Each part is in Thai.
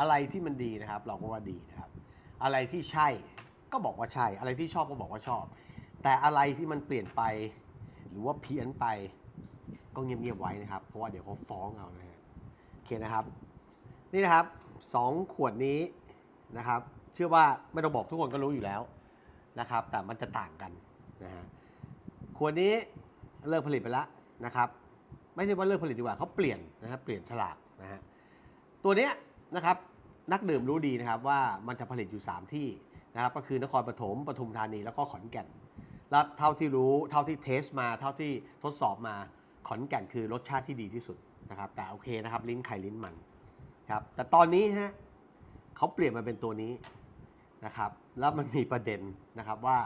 อะไรที่มันดีนะครับ เราก็ว่าดีนะครับ อะไรที่ใช่ก็บอกว่าใช่ อะไรที่ชอบก็บอกว่าชอบ แต่อะไรที่มันเปลี่ยนไป หรือว่าเพี้ยนไปก็เงียบๆไว้นะครับ เพราะว่าเดี๋ยวเขาฟ้องเอานะฮะโอเคนะครับ นี่นะครับสองขวดนี้นะครับ เชื่อว่าไม่ต้องบอกทุกคนก็รู้อยู่แล้วนะครับ แต่มันจะต่างกันนะฮะขวดนี้เลิกผลิตไปแล้วนะครับ ไม่ใช่ว่าเลิกผลิตดีกว่าเขาเปลี่ยนนะครับเปลี่ยนฉลากนะฮะตัวเนี้ยนะครับ นักดื่มรู้ดีนะครับว่ามันจะผลิตอยู่ 3 ที่นะครับก็คือนครปฐมปทุมธานีแล้วก็ขอนแก่น แล้วเท่าที่รู้เท่าที่เทสมา เท่าที่ทดสอบมาขอนแก่นคือรสชาติที่ดีที่สุดนะครับแต่โอเคนะครับลิ้นไข่ลิ้นมันครับแต่ตอนนี้ฮะเขาเปลี่ยนมาเป็นตัวนี้นะครับแล้วมันมีประเด็นนะครับว่า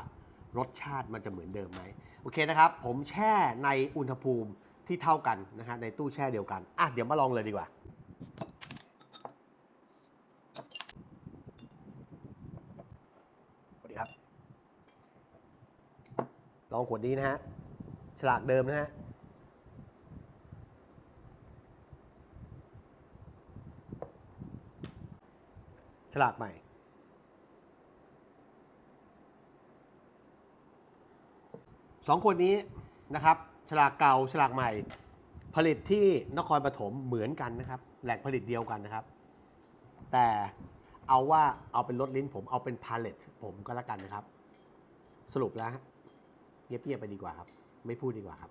รสชาติมันจะเหมือนเดิมไหมโอเคนะครับ ผมแช่ในอุณหภูมิที่เท่ากันนะฮะในตู้แช่เดียวกันอะเดี๋ยวมาลองเลยดีกว่า สวัสดีครับ ลองขวดนี้นะฮะ ฉลากเดิมนะฮะ ฉลากใหม่ สองขวดนี้นะครับ ฉลากเก่า ฉลากใหม่ ผลิตที่นครปฐมเหมือนกันนะครับ แหล่งผลิตเดียวกันนะครับ แต่เอาว่าเอาเป็นรถลิ้นผมเอาเป็นพาเลตผมก็แล้วกันนะครับ สรุปแล้ว เงียบๆไปดีกว่าครับ ไม่พูดดีกว่าครับ